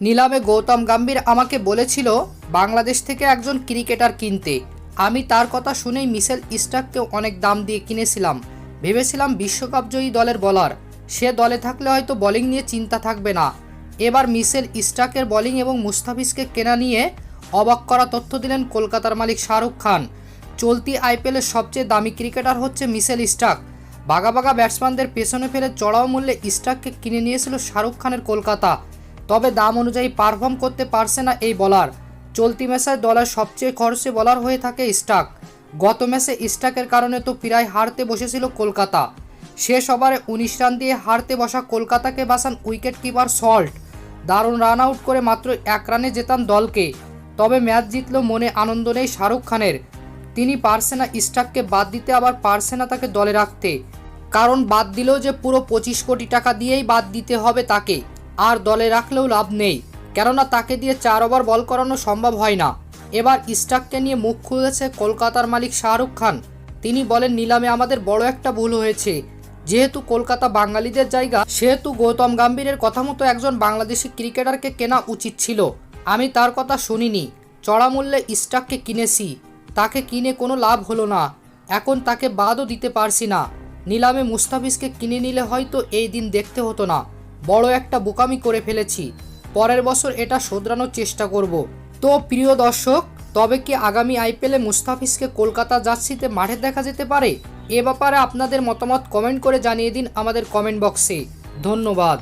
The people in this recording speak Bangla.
নিলামে গৌতম গাম্ভীর আমাকে বলেছিল, বাংলাদেশ থেকে একজন ক্রিকেটার কিনতে। আমি তার কথা শুনেই মিসেল স্টাককে অনেক দাম দিয়ে কিনেছিলাম। ভেবেছিলাম বিশ্বকাপ জয়ী দলের বলার সে দলে থাকলে হয়তো বোলিং নিয়ে চিন্তা থাকবে না। এবার মিসেল স্টাকের বোলিং এবং মুস্তাফিজকে কেনা নিয়ে অবাক করা তথ্য দিলেন কলকাতার মালিক শাহরুখ খান। চলতি আইপিএলের সবচেয়ে দামি ক্রিকেটার হচ্ছে মিসেল স্টাক বাঘা বাঘা ব্যাটসম্যানদের পেছনে ফেলে চড়াও মূল্যে স্টাককে কিনে নিয়েছিল শাহরুখ খানের কলকাতা। তবে দাম অনুযায়ী পারফর্ম করতে পারছে না এই বলার চলতি ম্যাচে দলের সবচেয়ে খরচে বলার হয়ে থাকে স্টাক। গত ম্যাচে স্টাকের কারণে তো প্রায় হারতে বসেছিল কলকাতা। শেষ ওভারে উনিশ রান দিয়ে হারতে বসা কলকাতাকে বাঁচান উইকেট কিপার সল্ট দারুণ রান আউট করে মাত্র এক রানে জেতান দলকে। তবে ম্যাচ জিতল মনে আনন্দ নেই শাহরুখ খানের। তিনি পারছে না স্টাককে বাদ দিতে, আবার পারছে না তাকে দলে রাখতে। কারণ বাদ দিলেও যে পুরো পঁচিশ কোটি টাকা দিয়েই বাদ দিতে হবে তাকে। আর দলে রাখলেও লাভ নেই। কেননা তাকে দিয়ে চার ওভার বল করানো সম্ভব হয় না। এবার স্টাককে নিয়ে মুখ খুলেছে কলকাতার মালিক শাহরুখ খান। তিনি বলেন, নিলামে আমাদের বড় একটা ভুল হয়েছে। যেহেতু কলকাতা বাঙালিদের জায়গা, সেহেতু গৌতম গাম্ভীরের কথা মতো একজন বাংলাদেশি ক্রিকেটারকে কেনা উচিত ছিল। আমি তার কথা শুনিনি। চড়া মূল্যে স্টাককে কিনেছি। তাকে কিনে কোনো লাভ হলো না। এখন তাকে বাদও দিতে পারছি না। নিলামে মুস্তাফিজকে কিনে নিলে হয়তো এই দিন দেখতে হতো না। বড় একটা বোকামি করে ফেলেছি। পরের বছর এটা শোধরানোর চেষ্টা করব। তো প্রিয় দর্শক, তবে কি আগামী আইপিএলে মুস্তাফিজকে কলকাতা জার্সিতে মাঠে দেখা যেতে পারে? এ ব্যাপারে আপনাদের মতামত কমেন্ট করে জানিয়ে দিন আমাদের কমেন্ট বক্সে। ধন্যবাদ।